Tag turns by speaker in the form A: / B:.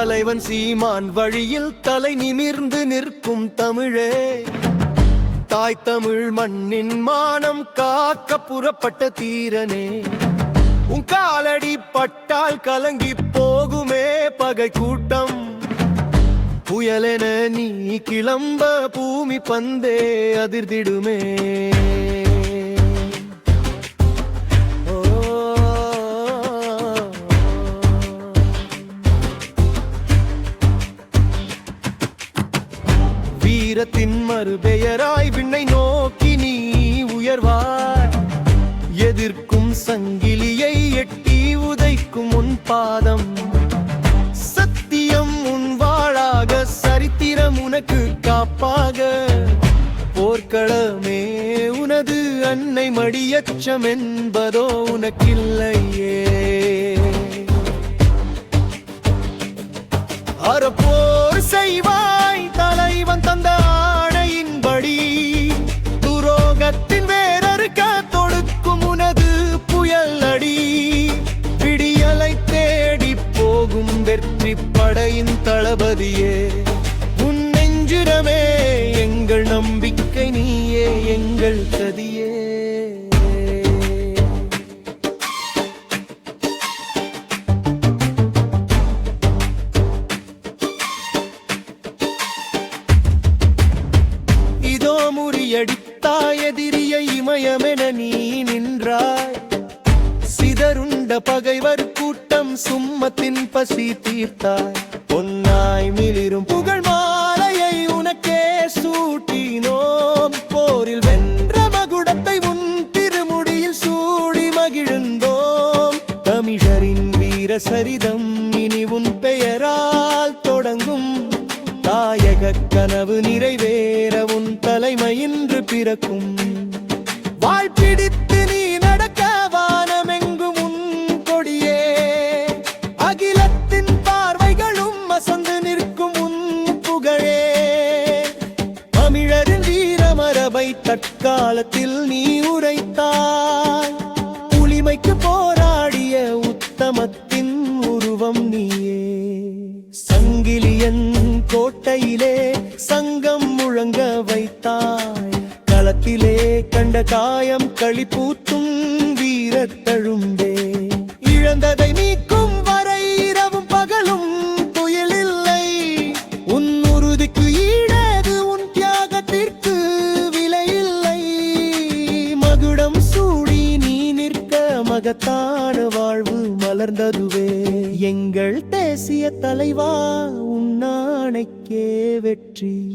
A: தலைவன் சீமான் வழியில் தலை நிமிர்ந்து நிற்கும் தமிழே. தாய் தமிழ் மண்ணின் மானம் காக்க புறப்பட்ட தீரனே. உன் காலடி பட்டால் கலங்கி போகுமே பகை கூட்டம். புயலென நீ கிளம்ப பூமி பந்தே அதிர்திடுமே வீரத்தின் மறுபெயராய் விண்ணை நோக்கி நீ உயர்வாய். எதிர்க்கும் சங்கிலியை எட்டி உதைக்கும் உன் பாதம். சத்தியம் உன் வாழாக சரித்திரம் உனக்கு காப்பாக. போர்க்களமே உனது அன்னை மடியச்சம் என்பதோ உனக்கில்லையே. அறப்போர் செய்வா வெற்றி படையின் தளபதியே உன் நெஞ்சிடமே எங்கள் நம்பிக்கை நீயே எங்கள் கதியே. இதோ முறியடித்தாய் எதிரியை இமயமென நீ நின்றாய். சிதறுண்ட பகைவர் கூட்டம் சும்மத்தின் பசி தீர்த்தாய். பொன்னாய் மிளிரும் புகழ் மாலையை உனக்கே சூட்டினோம். போரில் வென்ற மகுடத்தை உன் திருமுடியில் சூடி மகிழ்ந்தோம். தமிழரின் வீர சரிதம் இனி உன் பெயரால் தொடங்கும். தாயக கனவு நிறைவேற உன் தலைமை இன்று பிறக்கும். வாழ்பிடித்த தற்காலத்தில் நீ உரைத்தாய். புலிமைக்கு போராடிய உத்தமத்தின் உருவம் நீயே. சங்கிலியன் கோட்டையிலே சங்கம் முழங்க வைத்தாய். களத்திலே கண்ட காயம் களிப்பூத்தும் வீரத்தழும்பே. இழந்ததை நீ மகத்தான வாழ்வு மலர்ந்ததுவே. எங்கள் தேசிய தலைவா உன்னானைக்கே வெற்றி.